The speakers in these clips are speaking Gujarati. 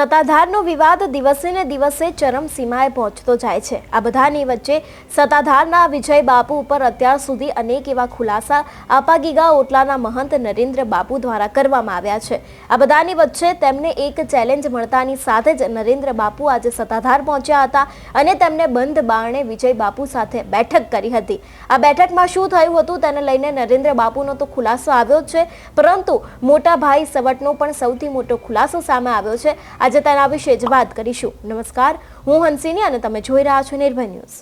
સત્તાધારનો વિવાદ દિવસે ને દિવસે ચરમસીમાએ પહોંચતો જાય છે. આ બધાની વચ્ચે સત્તાધારના વિજય બાપુ ઉપર અત્યાર સુધી અનેક એવા ખુલાસા આપાગીગા ઓટલાના મહંત નરેન્દ્ર બાપુ દ્વારા કરવામાં આવ્યા છે. આ બધાની વચ્ચે તેમને એક ચેલેન્જ મળતાની સાથે જ નરેન્દ્ર બાપુ આજે સત્તાધાર પહોંચ્યા હતા અને તેમને બંધ બારણે વિજય બાપુ સાથે બેઠક કરી હતી. આ બેઠકમાં શું થયું હતું તેને લઈને નરેન્દ્ર બાપુનો તો ખુલાસો આવ્યો છે, પરંતુ મોટા ભાઈ સવટનો પણ સૌથી મોટો ખુલાસો સામે આવ્યો છે. આજે તેના વિશે જ વાત કરીશું. નમસ્કાર, હું હંસિની અને તમે જોઈ રહ્યા છો નિર્ભય ન્યૂઝ.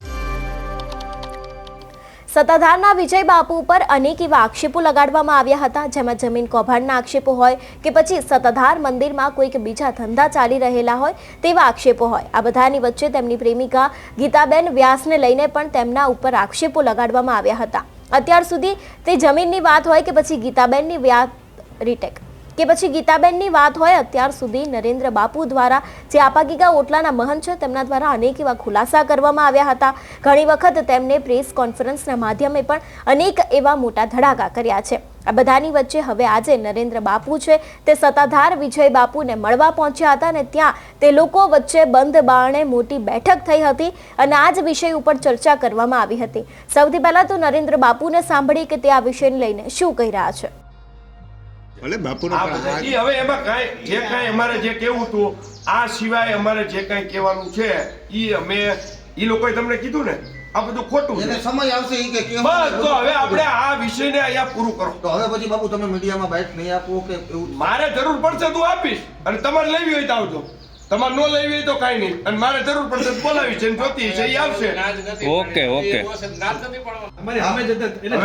સત્તાધારના વિજય બાપુ ઉપર અનેક એવા આક્ષેપો લગાડવામાં આવ્યા હતા, જેમાં જમીન કૌભાંડના આક્ષેપો હોય કે પછી સત્તાધાર મંદિરમાં કોઈક બીજા ધંધા ચાલી રહેલા હોય તેવા આક્ષેપો હોય. આ બધાની વચ્ચે તેમની પ્રેમિકા ગીતાબેન વ્યાસને લઈને પણ તેમના ઉપર આક્ષેપો લગાડવામાં આવ્યા હતા. અત્યાર સુધી તે જમીનની વાત હોય કે પછી ગીતાબેનની વ્યાસ રીટેક. કે પછી ગીતાબેનની વાત હોય, અત્યાર સુધી નરેન્દ્ર બાપુ દ્વારા જે આપાગીગા ઓટલાના મહંત છે, તેમના દ્વારા અનેક એવા ખુલાસા કરવામાં આવ્યા હતા. ઘણી વખત તેમને પ્રેસ કોન્ફરન્સના માધ્યમે પણ અનેક એવા મોટા ધડાકા કર્યા છે. આ બધાની વચ્ચે હવે આજે નરેન્દ્ર બાપુ છે, તે સત્તાધાર વિજય બાપુને મળવા પહોંચ્યા હતા અને ત્યાં તે લોકો વચ્ચે બંધ બારણે મોટી બેઠક થઈ હતી અને આ જ વિષય ઉપર ચર્ચા કરવામાં આવી હતી. સૌથી પહેલાં તો નરેન્દ્ર બાપુને સાંભળી કે તે આ વિષયને લઈને શું કહી રહ્યા છે? ભલે બાપુનો પણ હવે એમાં કાંઈ જે કાંઈ અમારે જે કેવું હતું આ સિવાય અમારે જે કાંઈ કહેવાનું છે ઈ અમે ઈ લોકોએ તમને કીધું ને આ બધું ખોટું એને સમય આવશે ઈ કે કેમ બસ તો હવે આપણે આ વિષયને અહીંયા પૂરું કરો. તો હવે પછી બાપુ તમે મીડિયામાં બાઇટ નહીં આપો કે એવું મારે જરૂર પડશે તો આપીશ અને તમારે લેવી હોય તો આવજો. તમારે નો લેવી તો કઈ નહીં. અને મારે જરૂર પડશે બોલાવી છે જોતી છે એ આવશે. Okay okay. ને.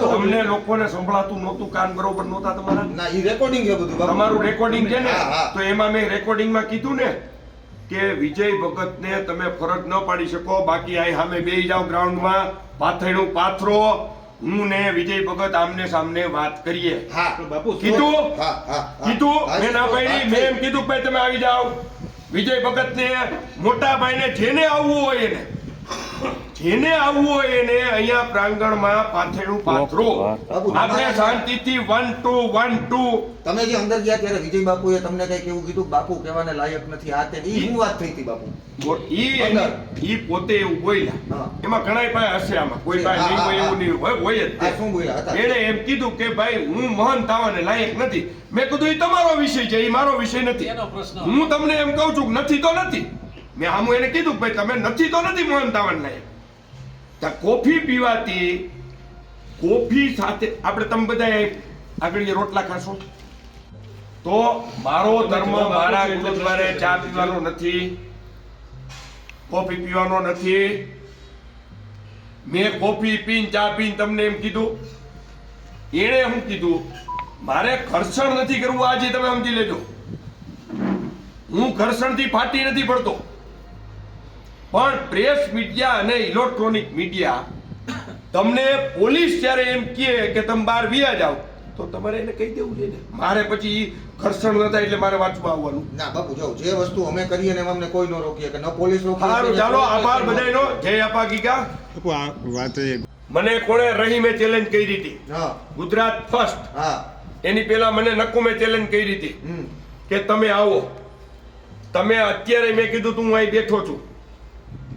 તમને લોકોને સંભળાતું નહોતું કાન બરોબર નહોતા તમારા. ના ઈ રેકોર્ડિંગ છે બધું તમારું રેકોર્ડિંગ છે ને. તો એમાં મેં રેકોર્ડિંગમાં કીધું ને કે વિજય ભગતને તમે ફરજ ન પાડી શકો. બાકી આ સામે બે જાઓ ગ્રાઉન્ડમાં પાથરણું પાથરો. હું ને વિજય ભગત આમને સામને વાત કરીએ. હા. બાપુ કીધું? હા હા હા. કીધું? મેં ના પાડી. મેં એમ કીધું કે ભાઈ તમે આવી જાઓ. વિજય ભગત ને મોટા ભાઈ ને જેને આવવું હોય એને. જેને આવવું હોય એને અહીંયા પ્રાંગણમાં પાથેડું પાથરો. આપણે શાંતિથી વન ટુ વન ટુ તમે જે અંદર ગયા ત્યારે વિજય બાપુએ તમને કઈ એવું કીધું બાપુ કહેવાને લાયક નથી. આ તે ઈ શું વાત થઈ હતી બાપુ? ઈ એની- ઈ પોતે એવું બોલ્યા. એમાં ઘણાય પાસે હશે આમાં. કોઈ પાસે નહીં હોય એવું નહીં હોય હોય જ શું બોલ્યા હતા. એણે એમ કીધું કે ભાઈ હું મહાન થવાને લાયક નથી. મેં કીધું એ તમારો વિષય છે એ મારો વિષય નથી. હું તમને એમ કહું છું કે નથી તો નથી. મેં આમ એને કીધું ભાઈ તમે નથી તો નથી મહાન થવાને લાયક. ત્યાં કોફી પીવાથી કોફી સાથે આપણે તમે બધા આગળ જે રોટલા ખાશો. તો મારો ધર્મ મારા ગુરુદ્વારે ચા પીવાનો નથી કોફી પીવાનો નથી. મેં કોફી પીને ચા પીને તમને એમ કીધું. એણે શું કીધું મારે ઘર્ષણ નથી કરવું આજે તમે સમજી લેજો. હું ઘર્ષણથી ફાટી નથી પડતો. પણ પ્રેસ મીડિયા અને ઇલેક્ટ્રોનિક મીડિયા તમને પોલીસ જ્યારે એમ કહે કે તમે બહાર વિયા જાઓ તો તમારે એને કહી દેવું છે ને? મારે પછી ઈ ઘર્ષણ નતા એટલે મારે વાંચવા આવવાનું. ના બાપુ જો જે વસ્તુ અમે કરીએ ને અમને કોઈ ન રોકીએ કે ન પોલીસ રોકે સારું ચાલો આભાર બધાયનો. જય આપા ગીગા. વાત એ મને કોણે રહીમે ચેલેન્જ કરી હતી હા. ગુજરાત ફર્સ્ટ હા. એની પહેલા મને નકુમે ચેલેન્જ કરી હતી કે તમે આવો. તમે અત્યારે મેં કીધું તું હું અહીં બેઠો છું.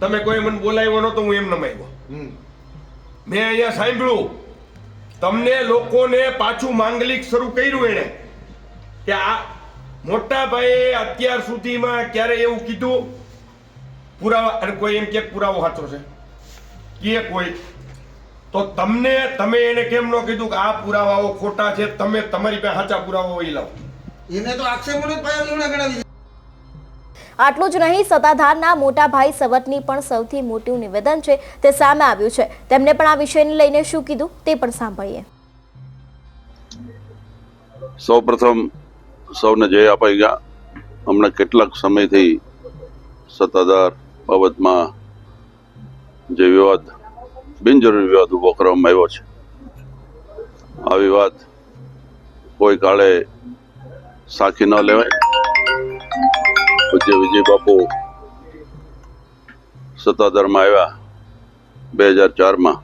તમે કોઈ મને બોલાવ્યો નતો હું એમ નમાવ્યો મેં અહીંયા સાંભળ્યું તમને લોકોને પાછું માંગલિક શરૂ કર્યું એણે કે આ મોટા ભાઈએ અત્યાર સુધીમાં ક્યારે એવું કીધું? પુરાવા અને કોઈ એમ કે પુરાવો સાચો છે? કે કોઈ. તો તમને તમે એને કેમ ન કીધું કે આ પુરાવાઓ ખોટા છે તમે તમારી પાસે સાચા પુરાવાઓ એ લાવો? એને તો આક્ષેપો જ પાયા ગણાવી આટલું જ નહીં, સત્તાધારના મોટા ભાઈ સવતની પણ સૌથી મોટું નિવેદન છે, તે સામે આવ્યું છે. તેમને પણ આ વિષયને લઈને શું કીધું, તે પણ સાંભળીએ. સૌ પ્રથમ સૌને જય અપાઈ ગયા. હમણાં કેટલાક સમયથી સત્તાધાર બાબતમાં જે વિવાદ, બિનજરૂરી વિવાદ ઊભો કરવામાં આવ્યો છે. આ વિવાદ કોઈ કાળે સાખી ન લેવાય. પૂજ્ય વિજય બાપુ સત્તાધારમાં આવ્યા બે હજાર ચારમાં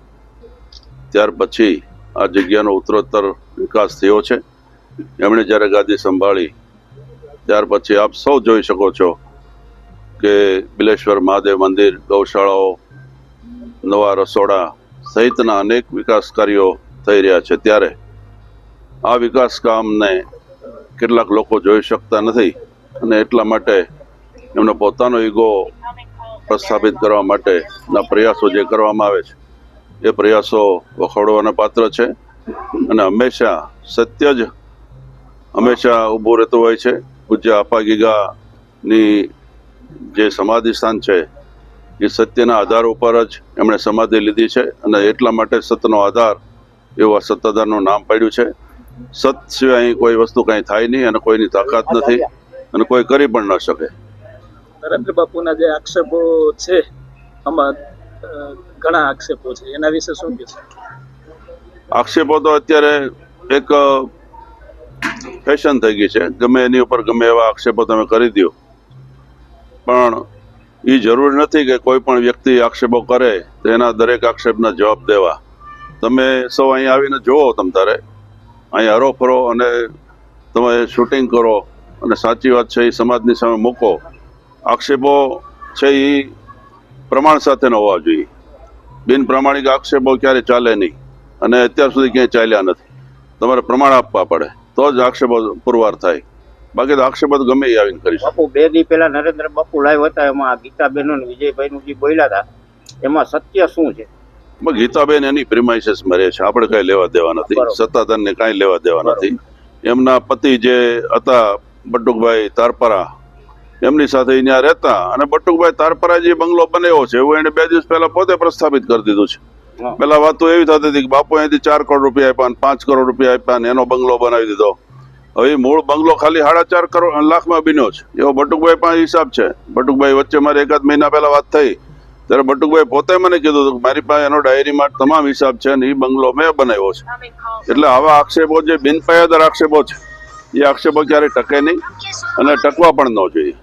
ત્યાર પછી આ જગ્યાનો ઉત્તરોત્તર વિકાસ થયો છે. એમણે જ્યારે ગાદી સંભાળી, ત્યાર પછી આપ સૌ જોઈ શકો છો કે બિલેશ્વર મહાદેવ મંદિર, ગૌશાળાઓ, નવા રસોડા સહિતના અનેક વિકાસ કાર્યો થઈ રહ્યા છે. ત્યારે આ વિકાસ કામને કેટલાક લોકો જોઈ શકતા નથી અને એટલા માટે એમનો પોતાનો ઈગો પ્રસ્થાપિત કરવા માટેના પ્રયાસો જે કરવામાં આવે છે એ પ્રયાસો વખોડવાના પાત્ર છે. અને હંમેશા સત્ય જ હંમેશા ઊભું રહેતું હોય છે. પૂજ્ય આપા ગીગાની જે સમાધિ સ્થાન છે એ સત્યના આધાર ઉપર જ એમણે સમાધિ લીધી છે અને એટલા માટે સતનો આધાર એવું આ સત્તાધારનું નામ પાડ્યું છે. સત સિવાય અહીં કોઈ વસ્તુ કાંઈ થાય નહીં અને કોઈની તાકાત નથી અને કોઈ કરી પણ ન શકે. નરેન્દ્ર બાપુના જે આક્ષેપો છે, આમાં ઘણા આક્ષેપો છે. એના વિશે શું કહેશો? આક્ષેપો તો અત્યારે એક ફેશન થઈ ગઈ છે. ગમે એની ઉપર ગમે એવા આક્ષેપો તમે કરી દો. પણ એ જરૂર નથી કે કોઈ પણ વ્યક્તિ આક્ષેપો કરે તો એના દરેક આક્ષેપના જવાબ દેવા. તમે સૌ અહીં આવીને જુઓ તમ તારે. અહીં હરો ફરો અને તમે શૂટિંગ કરો અને સાચી વાત છે એ સમાજની સામે મૂકો. આક્ષેપો છે એ પ્રમાણ સાથેનો હોવા જોઈએ. બિન પ્રમાણિક આક્ષેપો ક્યારે ચાલે નહીં અને અત્યાર સુધી ક્યાંય ચાલ્યા નથી. તમારે પ્રમાણ આપવા પડે તો જ આક્ષેપો પુરવાર થાય. બાકી તો આક્ષેપો તો ગમે આવીને કરી બાપુ બે દી પહેલા નરેન્દ્ર બાપુ લાઈવ હતા એમાં ગીતાબેન અને વિજયભાઈ જે બોલ્યા હતા એમાં સત્ય શું છે? ગીતાબેન એની પ્રિમાઇસીસમાં મરે છે આપણે કઈ લેવા દેવા નથી. સત્તાધન ને કાંઈ લેવા દેવા નથી. એમના પતિ જે હતા બટુકભાઈ તારપરા એમની સાથે અહીંયા રહેતા અને બટુકભાઈ તારપરા જે બંગલો બનાવ્યો છે એવું એને બે દિવસ પહેલા પોતે પ્રસ્થાપિત કરી દીધું છે. પેલા વાત તો એવી થતી હતી કે બાપુ અહીંથી ચાર કરોડ રૂપિયા આપ્યા અને પાંચ કરોડ રૂપિયા આપ્યા અને એનો બંગલો બનાવી દીધો. હવે મૂળ બંગલો ખાલી સાડા ચાર કરોડ લાખમાં બન્યો છે. એવો બટુકભાઈ પાસે હિસાબ છે. બટુકભાઈ વચ્ચે મારે એકાદ મહિના પહેલા વાત થઈ. ત્યારે બટુકભાઈ પોતે મને કીધું હતું કે મારી પાસે એનો ડાયરીમાં તમામ હિસાબ છે અને એ બંગલો મેં બનાવ્યો છે. એટલે આવા આક્ષેપો જે બિનપાયાદાર આક્ષેપો છે એ આક્ષેપો ક્યારેય ટકે નહીં અને ટકવા પણ ન જોઈએ.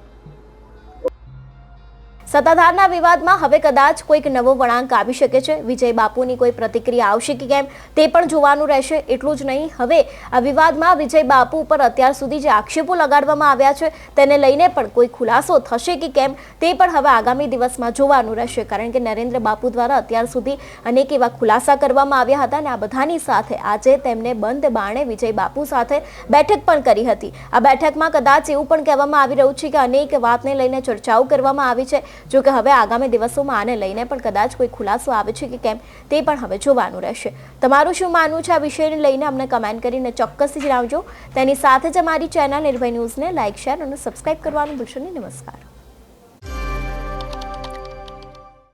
સત્તાધારના વિવાદમાં હવે કદાચ કોઈક નવો વળાંક આવી શકે છે. વિજય બાપુની કોઈ પ્રતિક્રિયા આવશે કે કેમ તે પણ જોવાનું રહેશે. એટલું જ નહીં, હવે આ વિવાદમાં વિજય બાપુ ઉપર અત્યાર સુધી જે આક્ષેપો લગાડવામાં આવ્યા છે તેને લઈને પણ કોઈ ખુલાસો થશે કે કેમ તે પણ હવે આગામી દિવસમાં જોવાનું રહેશે. કારણ કે નરેન્દ્ર બાપુ દ્વારા અત્યાર સુધી અનેક એવા ખુલાસા કરવામાં આવ્યા હતા અને આ બધાની સાથે આજે તેમને બંધ બાણે વિજય બાપુ સાથે બેઠક પણ કરી હતી. આ બેઠકમાં કદાચ એવું પણ કહેવામાં આવી રહ્યું છે કે અનેક વાતને લઈને ચર્ચાઓ કરવામાં આવી છે. જો કે હવે આગામી દિવસોમાં આને લઈને પણ કદાચ કોઈ ખુલાસો આવે છે કે કેમ, તે પણ હવે જોવાનું રહેશે. તમારું શું માનવું છે આ વિષયને લઈને? અમને કમેન્ટ કરીને ચોક્કસથી જણાવજો. તેની સાથે જ અમારી ચેનલ નિર્ભય ન્યૂઝને લાઇક શેર અને સબસ્ક્રાઇબ કરવાનું ભૂલશો નહીં. નમસ્કાર.